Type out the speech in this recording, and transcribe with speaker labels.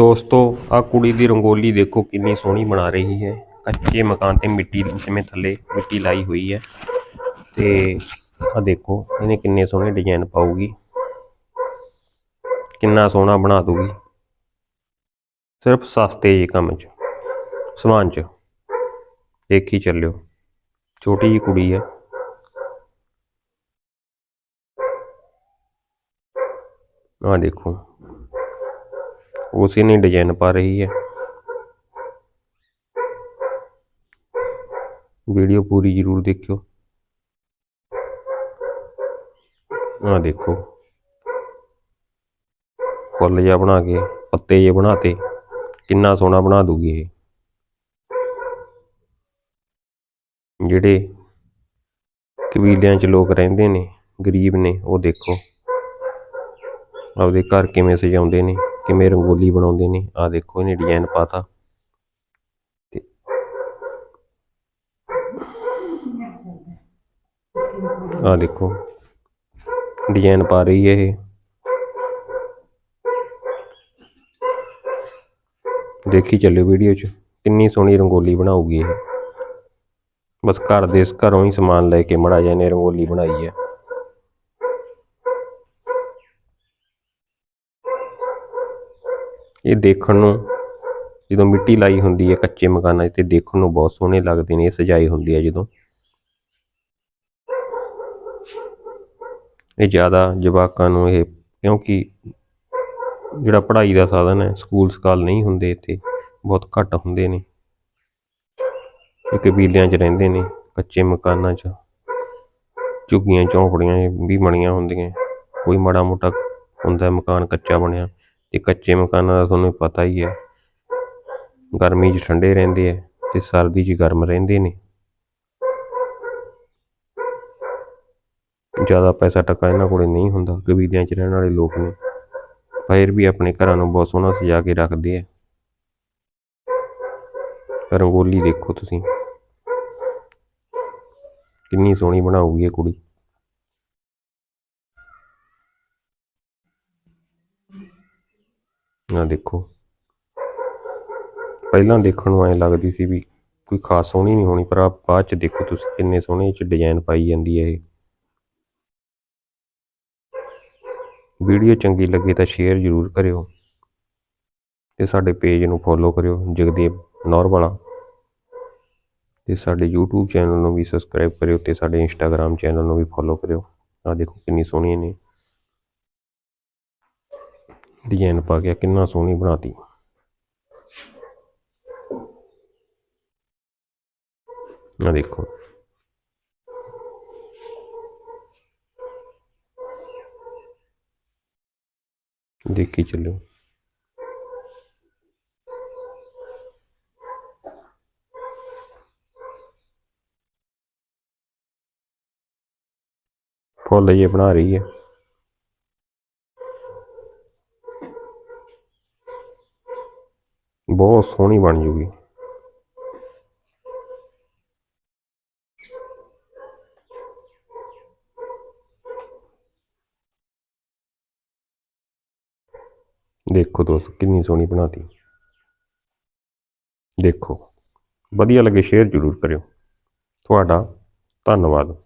Speaker 1: ਦੋਸਤੋ ਆ ਕੁੜੀ ਦੀ ਰੰਗੋਲੀ ਦੇਖੋ ਕਿੰਨੀ ਸੋਹਣੀ ਬਣਾ ਰਹੀ ਹੈ। ਕੱਚੇ ਮਕਾਨ ਤੇ ਮਿੱਟੀ, ਜਿਵੇਂ ਥੱਲੇ ਮਿੱਟੀ ਲਾਈ ਹੋਈ ਹੈ। ਤੇ ਆ ਦੇਖੋ, ਇਹਨੇ ਕਿੰਨੇ ਸੋਹਣੇ ਡਿਜ਼ਾਈਨ ਪਾਉਗੀ ਕਿੰਨਾ ਸੋਹਣਾ ਬਣਾ ਦੂਗੀ ਸਿਰਫ ਸਸਤੇ ਜਿਹੇ ਕੰਮ 'ਚ, ਸਮਾਨ 'ਚ। ਦੇਖੀ ਚੱਲਿਓ, ਛੋਟੀ ਜਿਹੀ ਕੁੜੀ ਹੈ। ਆ ਦੇਖੋ। ਉਸੇ ਨੇ ਡਿਜ਼ਾਈਨ ਪਾ ਰਹੀ ਹੈ। ਵੀਡੀਓ ਪੂਰੀ ਜ਼ਰੂਰ ਦੇਖਿਓ। ਆ ਦੇਖੋ। ਫੁੱਲ ਜਿਹਾ ਬਣਾ ਕੇ, ਪੱਤੇ ਜੇ ਬਣਾਤੇ ਕਿੰਨਾ ਸੋਹਣਾ ਬਣਾ ਦੂਗੀ ਇਹ। ਜਿਹੜੇ ਕਬੀਲਿਆਂ 'ਚ ਲੋਕ ਰਹਿੰਦੇ ਨੇ, ਗਰੀਬ ਨੇ, ਉਹ ਦੇਖੋ। ਆਪਦੇ ਘਰ ਕਿਵੇਂ ਸਜਾਉਂਦੇ ਨੇ। ਕਿਵੇਂ ਰੰਗੋਲੀ ਬਣਾਉਂਦੇ ਨੇ। ਆ ਦੇਖੋ, ਇਹਨੇ ਡਿਜ਼ਾਈਨ ਪਾਤਾ। ਤੇ ਆ ਦੇਖੋ ਡਿਜ਼ਾਈਨ ਪਾ ਰਹੀ ਹੈ ਇਹ। ਦੇਖੀ ਚੱਲਿਓ ਵੀਡੀਓ 'ਚ, ਕਿੰਨੀ ਸੋਹਣੀ ਰੰਗੋਲੀ ਬਣਾਉਗੀ ਇਹ। ਬਸ ਘਰ ਦੇ, ਘਰੋਂ ਹੀ ਸਮਾਨ ਲੈ ਕੇ ਮੜਾ ਜਾ ਨੇ ਰੰਗੋਲੀ ਬਣਾਈ ਹੈ। ਇਹ ਦੇਖਣ ਨੂੰ, ਜਦੋਂ ਮਿੱਟੀ ਲਾਈ ਹੁੰਦੀ ਹੈ ਕੱਚੇ ਮਕਾਨਾਂ 'ਚ, ਤੇ ਦੇਖਣ ਨੂੰ ਬਹੁਤ ਸੋਹਣੇ ਲੱਗਦੇ ਨੇ, ਇਹ ਸਜਾਈ ਹੁੰਦੀ ਹੈ ਜਦੋਂ। ਇਹ ਜ਼ਿਆਦਾ ਜਵਾਕਾਂ ਨੂੰ ਇਹ, ਕਿਉਂਕਿ ਜਿਹੜਾ ਪੜ੍ਹਾਈ ਦਾ ਸਾਧਨ ਹੈ, ਸਕੂਲ ਸਕਾਲ ਨਹੀਂ ਹੁੰਦੇ ਇੱਥੇ, ਬਹੁਤ ਘੱਟ ਹੁੰਦੇ ਨੇ। ਇਹ ਕਬੀਲਿਆਂ 'ਚ ਰਹਿੰਦੇ ਨੇ, ਕੱਚੇ ਮਕਾਨਾਂ 'ਚ। ਝੁੱਗੀਆਂ, ਝੌਂਪੜੀਆਂ ਵੀ ਬਣੀਆਂ ਹੁੰਦੀਆਂ। ਕੋਈ ਮਾੜਾ ਮੋਟਾ ਹੁੰਦਾ ਮਕਾਨ ਕੱਚਾ ਬਣਿਆ ਤੇ ਕੱਚੇ ਮਕਾਨਾਂ ਦਾ ਤੁਹਾਨੂੰ ਪਤਾ ਹੀ ਹੈ। ਗਰਮੀ 'ਚ ਠੰਡੇ ਰਹਿੰਦੇ ਆ ਤੇ ਸਰਦੀ 'ਚ ਗਰਮ ਰਹਿੰਦੇ ਨੇ। ਜ਼ਿਆਦਾ ਪੈਸਾ ਟਕਾ ਇਹਨਾਂ ਕੋਲੇ ਨਹੀਂ ਹੁੰਦਾ ਕਬੀਲਿਆਂ 'ਚ ਰਹਿਣ ਵਾਲੇ ਲੋਕ ਨੇ। ਫਿਰ ਵੀ ਆਪਣੇ ਘਰਾਂ ਨੂੰ ਬਹੁਤ ਸੋਹਣਾ ਸਜਾ ਕੇ ਰੱਖਦੇ ਆ। ਰੰਗੋਲੀ ਦੇਖੋ ਤੁਸੀਂ। ਕਿੰਨੀ ਸੋਹਣੀ ਬਣਾਉਗੀ ਇਹ ਕੁੜੀ। ਆ ਦੇਖੋ। ਪਹਿਲਾਂ ਦੇਖਣ ਨੂੰ ਐਂ ਲੱਗਦੀ ਸੀ ਵੀ ਕੋਈ ਖਾਸ ਸੋਹਣੀ ਨਹੀਂ ਹੋਣੀ, ਪਰ ਆ ਬਾਅਦ ਚ ਦੇਖੋ ਤੁਸੀਂ ਕਿੰਨੇ ਸੋਹਣੇ ਚ ਡਿਜ਼ਾਈਨ ਪਾਈ ਜਾਂਦੀ ਹੈ ਇਹ। ਵੀਡੀਓ ਚੰਗੀ ਲੱਗੀ ਤਾਂ ਸ਼ੇਅਰ ਜ਼ਰੂਰ ਕਰਿਓ ਤੇ ਸਾਡੇ ਪੇਜ ਨੂੰ ਫੋਲੋ ਕਰਿਓ ਜਗਦੇਵ ਨੌਰਵਾਲਾ ਤੇ ਸਾਡੇ YouTube ਚੈਨਲ ਨੂੰ ਵੀ ਸਬਸਕ੍ਰਾਈਬ ਕਰਿਓ ਤੇ ਸਾਡੇ Instagram ਚੈਨਲ ਨੂੰ ਵੀ ਫੋਲੋ ਕਰਿਓ। ਆ ਦੇਖੋ ਕਿੰਨੀ ਸੋਹਣੀ ਨੇ। ਡਿਜ਼ਾਈਨ ਪਾ ਕੇ ਕਿੰਨਾ ਸੋਹਣੀ ਬਣਾਤੀ। ਆ ਦੇਖੋ। ਦੇਖੀ ਚੱਲੋ ਫੁੱਲ ਜੇ ਬਣਾ ਰਹੀ ਹੈ। ਬਹੁਤ ਸੋਹਣੀ ਬਣ ਜੂਗੀ। ਦੇਖੋ ਦੋਸਤ, ਕਿੰਨੀ ਸੋਹਣੀ ਬਣਾਤੀ। ਦੇਖੋ, ਵਧੀਆ ਲੱਗੇ, ਸ਼ੇਅਰ ਜ਼ਰੂਰ ਕਰਿਓ। ਤੁਹਾਡਾ ਧੰਨਵਾਦ।